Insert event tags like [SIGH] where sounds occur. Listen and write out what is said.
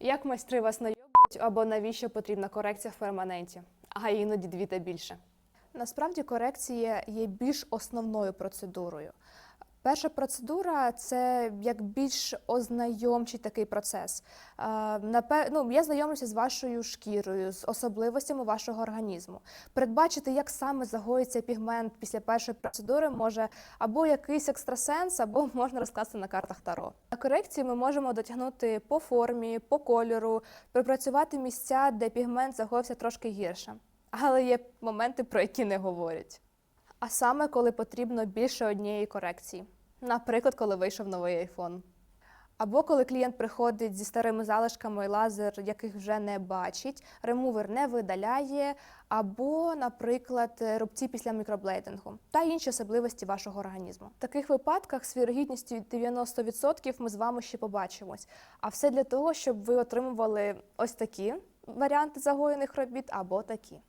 Як майстри вас найобують або навіщо потрібна корекція в перманенті, а іноді дві та більше. Насправді корекція є більш основною процедурою. Перша процедура це як більш ознайомчий такий процес. Ну, я знайомлюся з вашою шкірою, з особливостями вашого організму. Передбачити, як саме загоїться пігмент після першої процедури, може або якийсь екстрасенс, або [LAUGHS] можна розкласти на картах Таро. На корекції ми можемо дотягнути по формі, по кольору, пропрацювати місця, де пігмент загоївся трошки гірше. Але є моменти, про які не говорять. А саме, коли потрібно більше однієї корекції. Наприклад, коли вийшов новий iPhone. Або коли клієнт приходить зі старими залишками, лазер яких вже не бачить, ремувер не видаляє, або, наприклад, рубці після мікроблейдингу та інші особливості вашого організму. В таких випадках з вірогідністю 90% ми з вами ще побачимось. А все для того, щоб ви отримували ось такі варіанти загоєних робіт або такі.